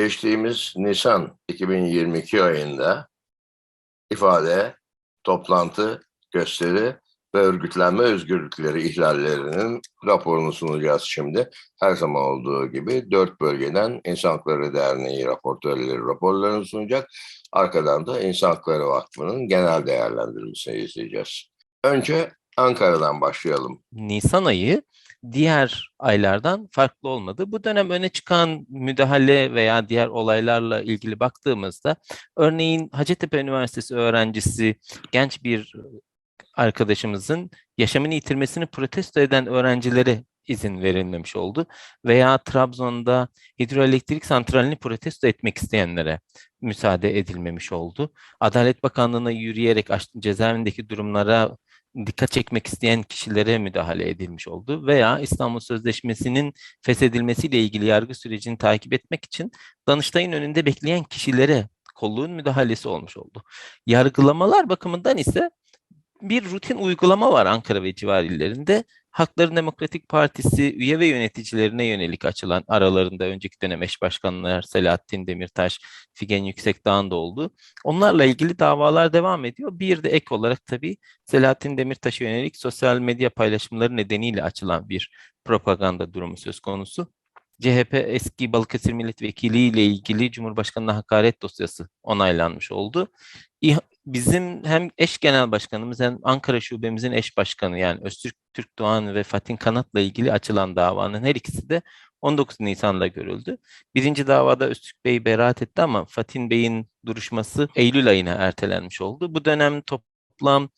geçtiğimiz Nisan 2022 ayında ifade, toplantı, gösteri ve örgütlenme özgürlükleri ihlallerinin raporunu sunacağız şimdi. Her zaman olduğu gibi dört bölgeden İnsan Hakları Derneği raportörleri raporlarını sunacak. Arkadan da İnsan Hakları Vakfı'nın genel değerlendirmesini izleyeceğiz. Önce Ankara'dan başlayalım. Nisan ayı diğer aylardan farklı olmadı. Bu dönem öne çıkan müdahale veya diğer olaylarla ilgili baktığımızda örneğin Hacettepe Üniversitesi öğrencisi genç bir arkadaşımızın yaşamını yitirmesini protesto eden öğrencilere izin verilmemiş oldu. Veya Trabzon'da hidroelektrik santralini protesto etmek isteyenlere müsaade edilmemiş oldu. Adalet Bakanlığı'na yürüyerek cezaevindeki durumlara dikkat çekmek isteyen kişilere müdahale edilmiş oldu veya İstanbul Sözleşmesi'nin feshedilmesiyle ilgili yargı sürecini takip etmek için Danıştay'ın önünde bekleyen kişilere kolluğun müdahalesi olmuş oldu. Yargılamalar bakımından ise bir rutin uygulama var Ankara ve civar illerinde. Hakların Demokratik Partisi üye ve yöneticilerine yönelik açılan aralarında önceki dönem eş başkanlar Selahattin Demirtaş, Figen Yüksekdağ'ın da oldu. Onlarla ilgili davalar devam ediyor. Bir de ek olarak tabii Selahattin Demirtaş'a yönelik sosyal medya paylaşımları nedeniyle açılan bir propaganda durumu söz konusu. CHP eski Balıkesir Milletvekili ile ilgili Cumhurbaşkanı'na hakaret dosyası onaylanmış oldu. Bizim hem eş genel başkanımız hem Ankara şubemizin eş başkanı yani Öztürk Türk Doğan ve Fatin Kanat'la ilgili açılan davanın her ikisi de 19 Nisan'da görüldü. Birinci davada Öztürk Bey beraat etti ama Fatin Bey'in duruşması Eylül ayına ertelenmiş oldu. Bu dönem toplam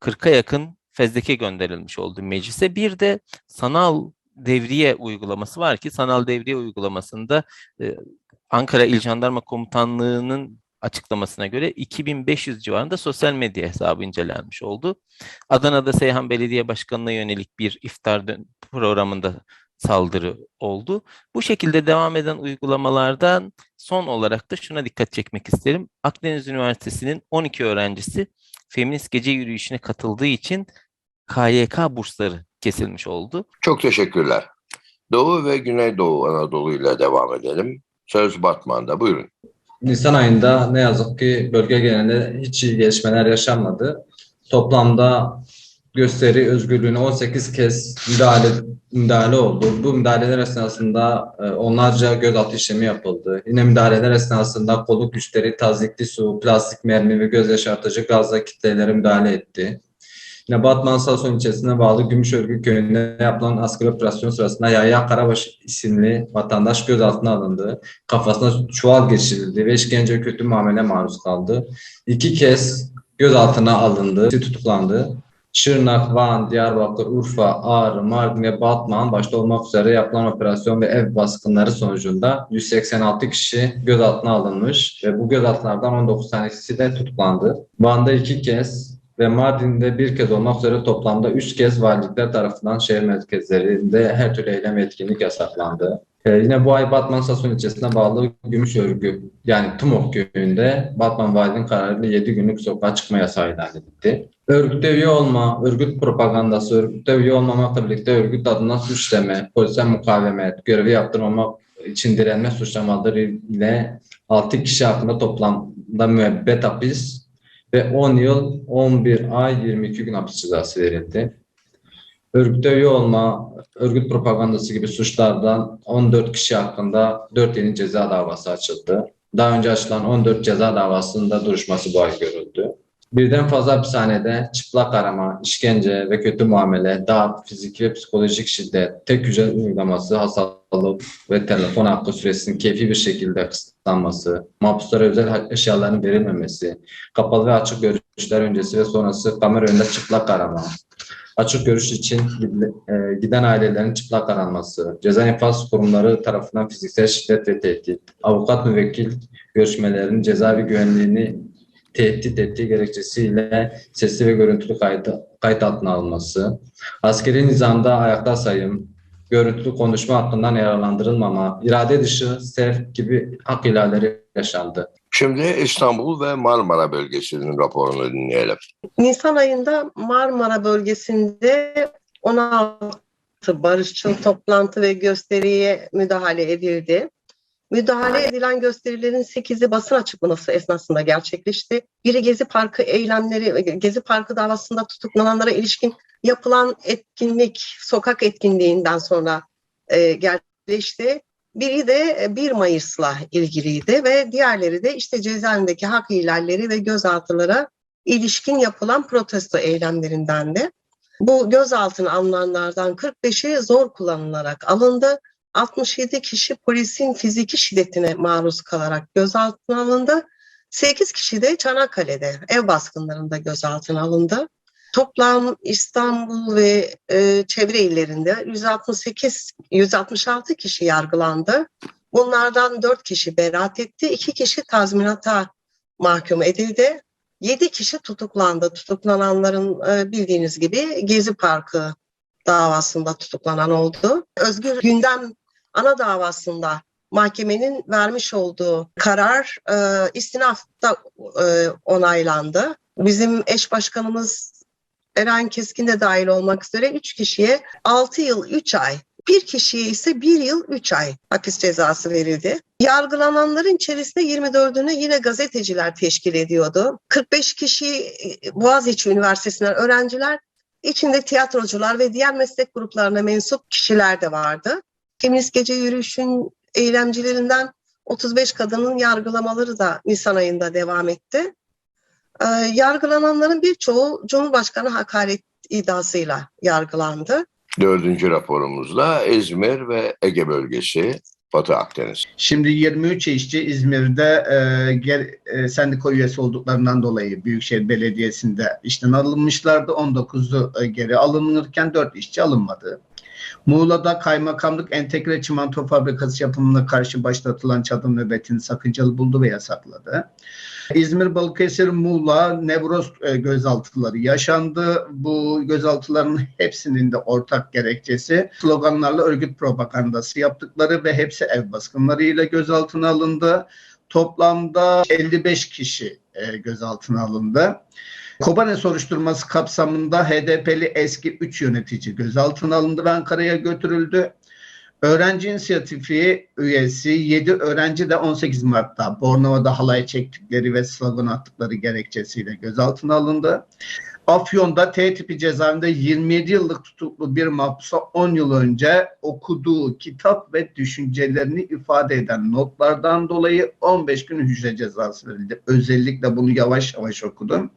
40'a yakın fezleke gönderilmiş oldu meclise. Bir de sanal devriye uygulaması var ki sanal devriye uygulamasında e, Ankara İl Jandarma Komutanlığı'nın açıklamasına göre 2500 civarında sosyal medya hesabı incelenmiş oldu. Adana'da Seyhan Belediye Başkanı'na yönelik bir iftar programında saldırı oldu. Bu şekilde devam eden uygulamalardan son olarak da şuna dikkat çekmek isterim. Akdeniz Üniversitesi'nin 12 öğrencisi feminist gece yürüyüşüne katıldığı için KYK bursları kesilmiş oldu. Çok teşekkürler. Doğu ve Güneydoğu Anadolu ile devam edelim. Söz Batman'da. Buyurun. Nisan ayında ne yazık ki bölge genelinde hiç iyi gelişmeler yaşanmadı. Toplamda gösteri özgürlüğüne 18 kez müdahale, müdahale oldu. Bu müdahaleler esnasında e, onlarca gözaltı işlemi yapıldı. Yine müdahaleler esnasında kolluk güçleri tazikli su, plastik mermi ve göz yaşartıcı gazla kitlelere müdahale etti. Yine Batman Sason ilçesine bağlı Gümüşörgü köyünde yapılan askeri operasyon sırasında Yahya Karabaş isimli vatandaş gözaltına alındı. Kafasına çuval geçirildi ve işkence kötü muamele maruz kaldı. İki kez gözaltına alındı, tutuklandı. Şırnak, Van, Diyarbakır, Urfa, Ağrı, Mardin ve Batman başta olmak üzere yapılan operasyon ve ev baskınları sonucunda 186 kişi gözaltına alınmış ve bu gözaltılardan 19 tanesi de tutuklandı. Van'da iki kez ve Mardin'de bir kez olmak üzere toplamda üç kez valilikler tarafından şehir merkezlerinde her türlü eylem ve etkinlik yasaklandı. Ee, yine bu ay Batman Sasun ilçesine bağlı Gümüşörgü yani Tumok köyünde Batman valinin kararıyla 7 günlük sokağa çıkma yasağı ilan edildi. Örgüte üye olma, örgüt propagandası, örgüte üye olmamakla birlikte örgüt adına suçlama, polise mukavemet, görevi yaptırmamak için direnme suçlamaları ile 6 kişi hakkında toplamda müebbet hapis ve 10 yıl 11 ay 22 gün hapis cezası verildi. Örgüte üye olma, örgüt propagandası gibi suçlardan 14 kişi hakkında 4 yeni ceza davası açıldı. Daha önce açılan 14 ceza davasında duruşması bu ay görüldü. Birden fazla hapishanede çıplak arama, işkence ve kötü muamele, darp, fiziki ve psikolojik şiddet, tek ücret uygulaması, hastalık ve telefon hakkı süresinin keyfi bir şekilde kısıtlanması, mahpuslara özel eşyaların verilmemesi, kapalı ve açık görüşler öncesi ve sonrası kamera önünde çıplak arama, açık görüş için e, giden ailelerin çıplak aranması, ceza infaz kurumları tarafından fiziksel şiddet ve tehdit, avukat müvekkil görüşmelerinin cezaevi güvenliğini tehdit ettiği gerekçesiyle sesli ve görüntülü kayıt, kayıt altına alınması, askeri nizamda ayakta sayım, görüntülü konuşma hakkından yararlandırılmama, irade dışı sevk gibi hak ihlalleri yaşandı. Şimdi İstanbul ve Marmara bölgesinin raporunu dinleyelim. Nisan ayında Marmara bölgesinde 16 barışçıl toplantı ve gösteriye müdahale edildi. Müdahale edilen gösterilerin 8'i basın açıklaması esnasında gerçekleşti. Biri Gezi Parkı eylemleri, Gezi Parkı davasında tutuklananlara ilişkin yapılan etkinlik, sokak etkinliğinden sonra e, gerçekleşti. Biri de 1 Mayıs'la ilgiliydi ve diğerleri de işte cezaevindeki hak ihlalleri ve gözaltılara ilişkin yapılan protesto eylemlerindendi. Bu gözaltına alınanlardan 45'i zor kullanılarak alındı. 67 kişi polisin fiziki şiddetine maruz kalarak gözaltına alındı. 8 kişi de Çanakkale'de ev baskınlarında gözaltına alındı. Toplam İstanbul ve e, çevre illerinde 168 166 kişi yargılandı. Bunlardan 4 kişi beraat etti, 2 kişi tazminata mahkum edildi. 7 kişi tutuklandı. Tutuklananların e, bildiğiniz gibi Gezi Parkı davasında tutuklanan oldu. Özgür Gündem ana davasında mahkemenin vermiş olduğu karar e, istinafta e, onaylandı. Bizim eş başkanımız Eren Keskin de dahil olmak üzere 3 kişiye 6 yıl 3 ay, bir kişiye ise 1 yıl 3 ay hapis cezası verildi. Yargılananların içerisinde 24'ünü yine gazeteciler teşkil ediyordu. 45 kişi e, Boğaziçi Üniversitesi'nden öğrenciler, içinde tiyatrocular ve diğer meslek gruplarına mensup kişiler de vardı. Feminist Gece Yürüyüşün eylemcilerinden 35 kadının yargılamaları da Nisan ayında devam etti. Ee, yargılananların birçoğu Cumhurbaşkanı hakaret iddiasıyla yargılandı. Dördüncü raporumuzda İzmir ve Ege bölgesi, Batı Akdeniz. Şimdi 23 işçi İzmir'de e, ger, e, sendika üyesi olduklarından dolayı Büyükşehir Belediyesi'nde işten alınmışlardı. 19'u e, geri alınırken 4 işçi alınmadı. Muğla'da kaymakamlık entegre çimento fabrikası yapımına karşı başlatılan çadır nöbetini sakıncalı buldu ve yasakladı. İzmir, Balıkesir, Muğla, Nevroz e, gözaltıları yaşandı. Bu gözaltıların hepsinin de ortak gerekçesi sloganlarla örgüt propagandası yaptıkları ve hepsi ev baskınlarıyla gözaltına alındı. Toplamda 55 kişi e, gözaltına alındı. Kobane soruşturması kapsamında HDP'li eski 3 yönetici gözaltına alındı ve Ankara'ya götürüldü. Öğrenci inisiyatifi üyesi 7 öğrenci de 18 Mart'ta Bornova'da halay çektikleri ve slogan attıkları gerekçesiyle gözaltına alındı. Afyon'da T tipi cezaevinde 27 yıllık tutuklu bir mahpusa 10 yıl önce okuduğu kitap ve düşüncelerini ifade eden notlardan dolayı 15 gün hücre cezası verildi. Özellikle bunu yavaş yavaş okudum.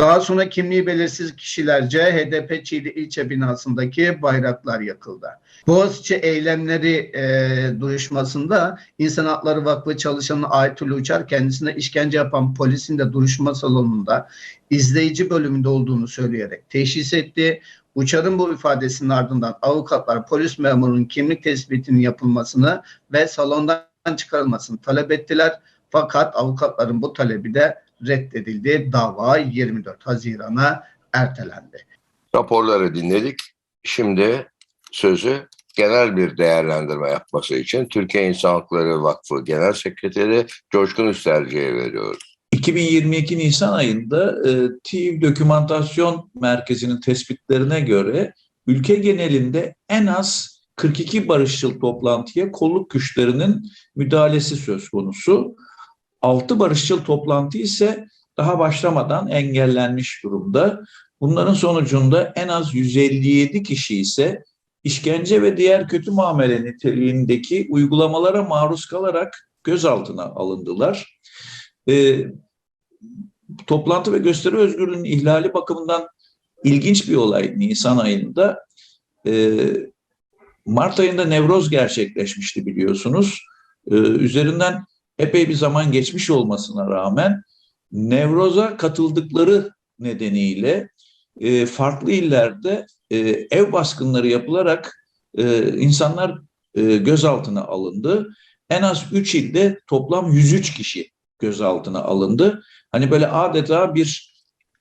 Daha sonra kimliği belirsiz kişilerce HDP Çiğli ilçe binasındaki bayraklar yakıldı. Boğaziçi eylemleri e, duruşmasında İnsan Hakları Vakfı çalışanı Aytül Uçar kendisine işkence yapan polisin de duruşma salonunda izleyici bölümünde olduğunu söyleyerek teşhis etti. Uçar'ın bu ifadesinin ardından avukatlar polis memurunun kimlik tespitinin yapılmasını ve salondan çıkarılmasını talep ettiler. Fakat avukatların bu talebi de reddedildi. Dava 24 Haziran'a ertelendi. Raporları dinledik. Şimdi sözü genel bir değerlendirme yapması için Türkiye İnsan Hakları Vakfı Genel Sekreteri Coşkun Üsterci'ye veriyoruz. 2022 Nisan ayında e, TİV Dokümantasyon Merkezi'nin tespitlerine göre ülke genelinde en az 42 barışçıl toplantıya kolluk güçlerinin müdahalesi söz konusu. 6 barışçıl toplantı ise daha başlamadan engellenmiş durumda. Bunların sonucunda en az 157 kişi ise işkence ve diğer kötü muamele niteliğindeki uygulamalara maruz kalarak gözaltına alındılar. E, toplantı ve gösteri özgürlüğünün ihlali bakımından ilginç bir olay Nisan ayında. E, Mart ayında Nevroz gerçekleşmişti biliyorsunuz. E, üzerinden epey bir zaman geçmiş olmasına rağmen Nevroz'a katıldıkları nedeniyle e, farklı illerde e, ev baskınları yapılarak e, insanlar e, gözaltına alındı. En az 3 ilde toplam 103 kişi gözaltına alındı. Hani böyle adeta bir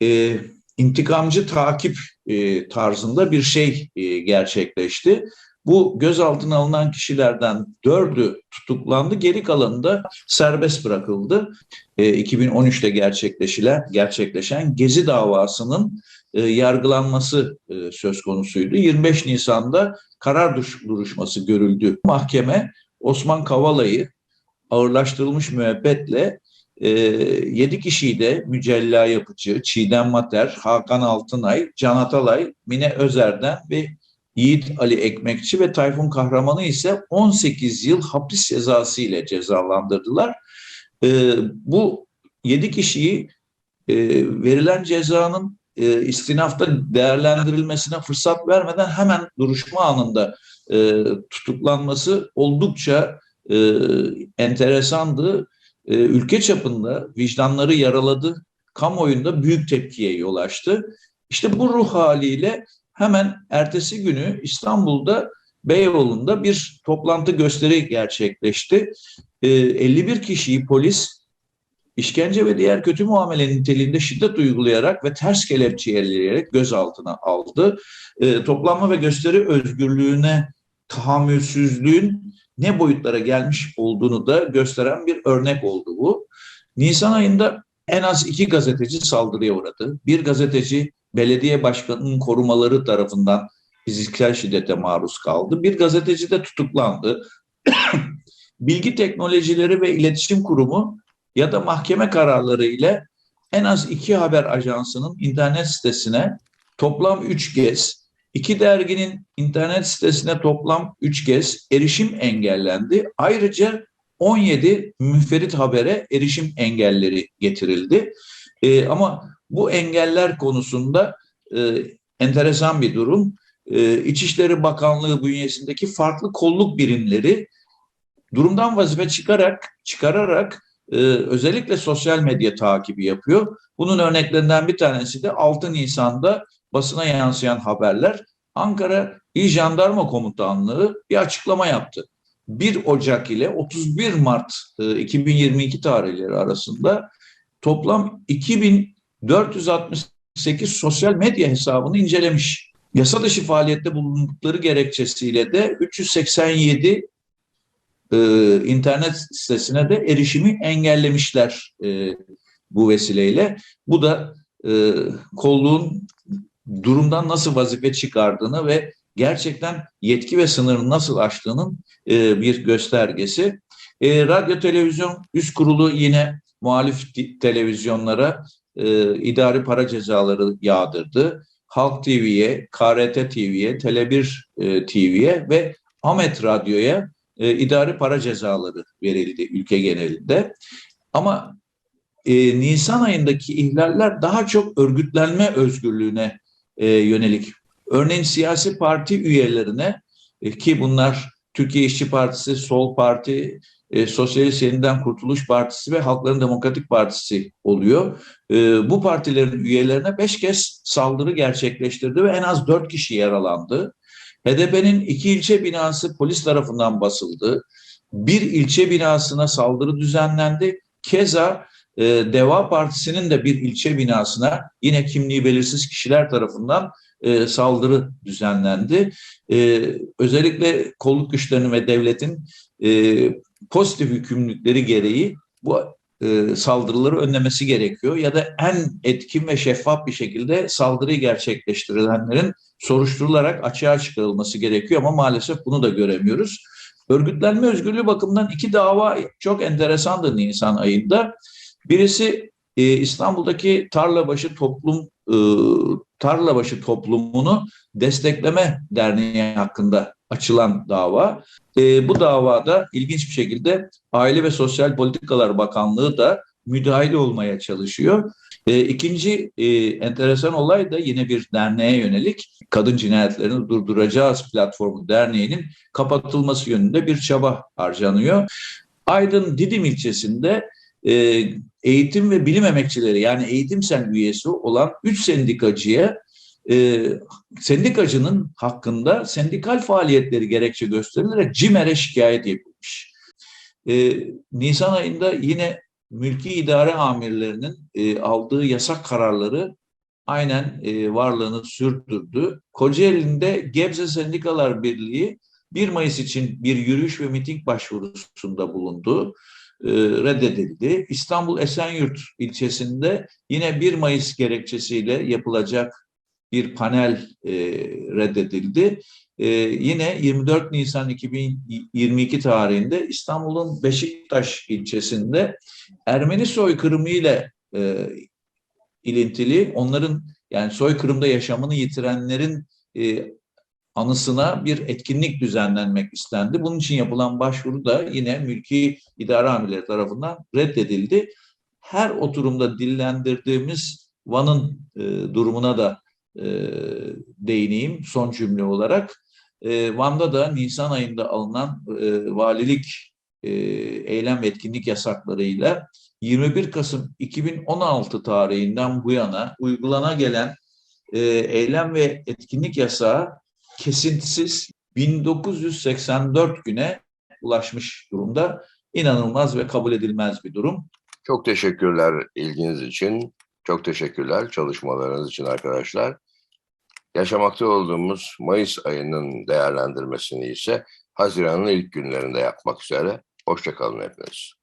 e, intikamcı takip e, tarzında bir şey e, gerçekleşti. Bu gözaltına alınan kişilerden dördü tutuklandı, geri kalanı da serbest bırakıldı. E, 2013'te gerçekleşilen, gerçekleşen Gezi davasının e, yargılanması e, söz konusuydu. 25 Nisan'da karar duruş, duruşması görüldü. Mahkeme Osman Kavala'yı ağırlaştırılmış müebbetle e, 7 kişiyi de Mücella Yapıcı, Çiğdem Mater, Hakan Altınay, Can Atalay, Mine Özer'den ve Yiğit Ali Ekmekçi ve Tayfun Kahraman'ı ise 18 yıl hapis cezası ile cezalandırdılar. E, bu 7 kişiyi e, verilen cezanın e, istinafta değerlendirilmesine fırsat vermeden hemen duruşma anında e, tutuklanması oldukça e, enteresandı. E, ülke çapında vicdanları yaraladı, kamuoyunda büyük tepkiye yol açtı. İşte bu ruh haliyle hemen ertesi günü İstanbul'da Beyoğlu'nda bir toplantı gösteri gerçekleşti. E, 51 kişiyi polis işkence ve diğer kötü muamele niteliğinde şiddet uygulayarak ve ters kelepçeleyerek gözaltına aldı. E, toplanma ve gösteri özgürlüğüne tahammülsüzlüğün ne boyutlara gelmiş olduğunu da gösteren bir örnek oldu bu. Nisan ayında en az iki gazeteci saldırıya uğradı. Bir gazeteci belediye başkanının korumaları tarafından fiziksel şiddete maruz kaldı. Bir gazeteci de tutuklandı. Bilgi Teknolojileri ve İletişim Kurumu ya da mahkeme kararları ile en az iki haber ajansının internet sitesine toplam üç kez, iki derginin internet sitesine toplam üç kez erişim engellendi. Ayrıca 17 müferit habere erişim engelleri getirildi. Ee, ama bu engeller konusunda e, enteresan bir durum. E, İçişleri Bakanlığı bünyesindeki farklı kolluk birimleri durumdan vazife çıkarak çıkararak e, özellikle sosyal medya takibi yapıyor. Bunun örneklerinden bir tanesi de 6 Nisan'da basına yansıyan haberler. Ankara İl Jandarma Komutanlığı bir açıklama yaptı. 1 Ocak ile 31 Mart e, 2022 tarihleri arasında toplam 2468 sosyal medya hesabını incelemiş. Yasa dışı faaliyette bulundukları gerekçesiyle de 387 e, internet sitesine de erişimi engellemişler e, bu vesileyle. Bu da e, kolluğun durumdan nasıl vazife çıkardığını ve gerçekten yetki ve sınırını nasıl aştığının e, bir göstergesi. E, radyo televizyon üst kurulu yine muhalif televizyonlara e, idari para cezaları yağdırdı. Halk TV'ye, KRT TV'ye, Tele1 e, TV'ye ve Ahmet Radyo'ya e, idari para cezaları verildi ülke genelinde. Ama e, Nisan ayındaki ihlaller daha çok örgütlenme özgürlüğüne e, yönelik. Örneğin siyasi parti üyelerine e, ki bunlar Türkiye İşçi Partisi, Sol Parti, e, Sosyalist Yeniden Kurtuluş Partisi ve Halkların Demokratik Partisi oluyor. E, bu partilerin üyelerine beş kez saldırı gerçekleştirdi ve en az dört kişi yaralandı. HDP'nin iki ilçe binası polis tarafından basıldı. Bir ilçe binasına saldırı düzenlendi. Keza e, Deva Partisi'nin de bir ilçe binasına yine kimliği belirsiz kişiler tarafından e, saldırı düzenlendi. E, özellikle kolluk güçlerinin ve devletin e, pozitif yükümlülükleri gereği bu e, saldırıları önlemesi gerekiyor ya da en etkin ve şeffaf bir şekilde saldırıyı gerçekleştirenlerin soruşturularak açığa çıkarılması gerekiyor ama maalesef bunu da göremiyoruz. Örgütlenme özgürlüğü bakımından iki dava çok enteresandı Nisan ayında. Birisi e, İstanbul'daki Tarlabaşı Toplum e, Tarlabaşı Toplumunu Destekleme Derneği hakkında açılan dava. E, bu davada ilginç bir şekilde Aile ve Sosyal Politikalar Bakanlığı da müdahale olmaya çalışıyor. E, ikinci e, enteresan olay da yine bir derneğe yönelik kadın cinayetlerini durduracağız platformu derneğinin kapatılması yönünde bir çaba harcanıyor. Aydın Didim ilçesinde e, eğitim ve bilim emekçileri yani eğitim sen üyesi olan 3 sendikacıya e, sendikacının hakkında sendikal faaliyetleri gerekçe gösterilerek CİMER'e şikayet yapılmış. E, Nisan ayında yine mülki idare amirlerinin e, aldığı yasak kararları aynen e, varlığını sürdürdü. Kocaeli'nde Gebze Sendikalar Birliği 1 Mayıs için bir yürüyüş ve miting başvurusunda bulundu. E, reddedildi. İstanbul Esenyurt ilçesinde yine 1 Mayıs gerekçesiyle yapılacak bir panel e, reddedildi. e, yine 24 Nisan 2022 tarihinde İstanbul'un Beşiktaş ilçesinde Ermeni soykırımı ile e, ilintili onların yani soykırımda yaşamını yitirenlerin anısına bir etkinlik düzenlenmek istendi. Bunun için yapılan başvuru da yine mülki idare amirleri tarafından reddedildi. Her oturumda dillendirdiğimiz Van'ın e, durumuna da e, değineyim son cümle olarak. E, Van'da da Nisan ayında alınan e, valilik e, eylem etkinlik yasaklarıyla 21 Kasım 2016 tarihinden bu yana uygulana gelen e, eylem ve etkinlik yasağı kesintisiz 1984 güne ulaşmış durumda. İnanılmaz ve kabul edilmez bir durum. Çok teşekkürler ilginiz için. Çok teşekkürler çalışmalarınız için arkadaşlar. Yaşamakta olduğumuz Mayıs ayının değerlendirmesini ise Haziran'ın ilk günlerinde yapmak üzere. Hoşçakalın hepiniz.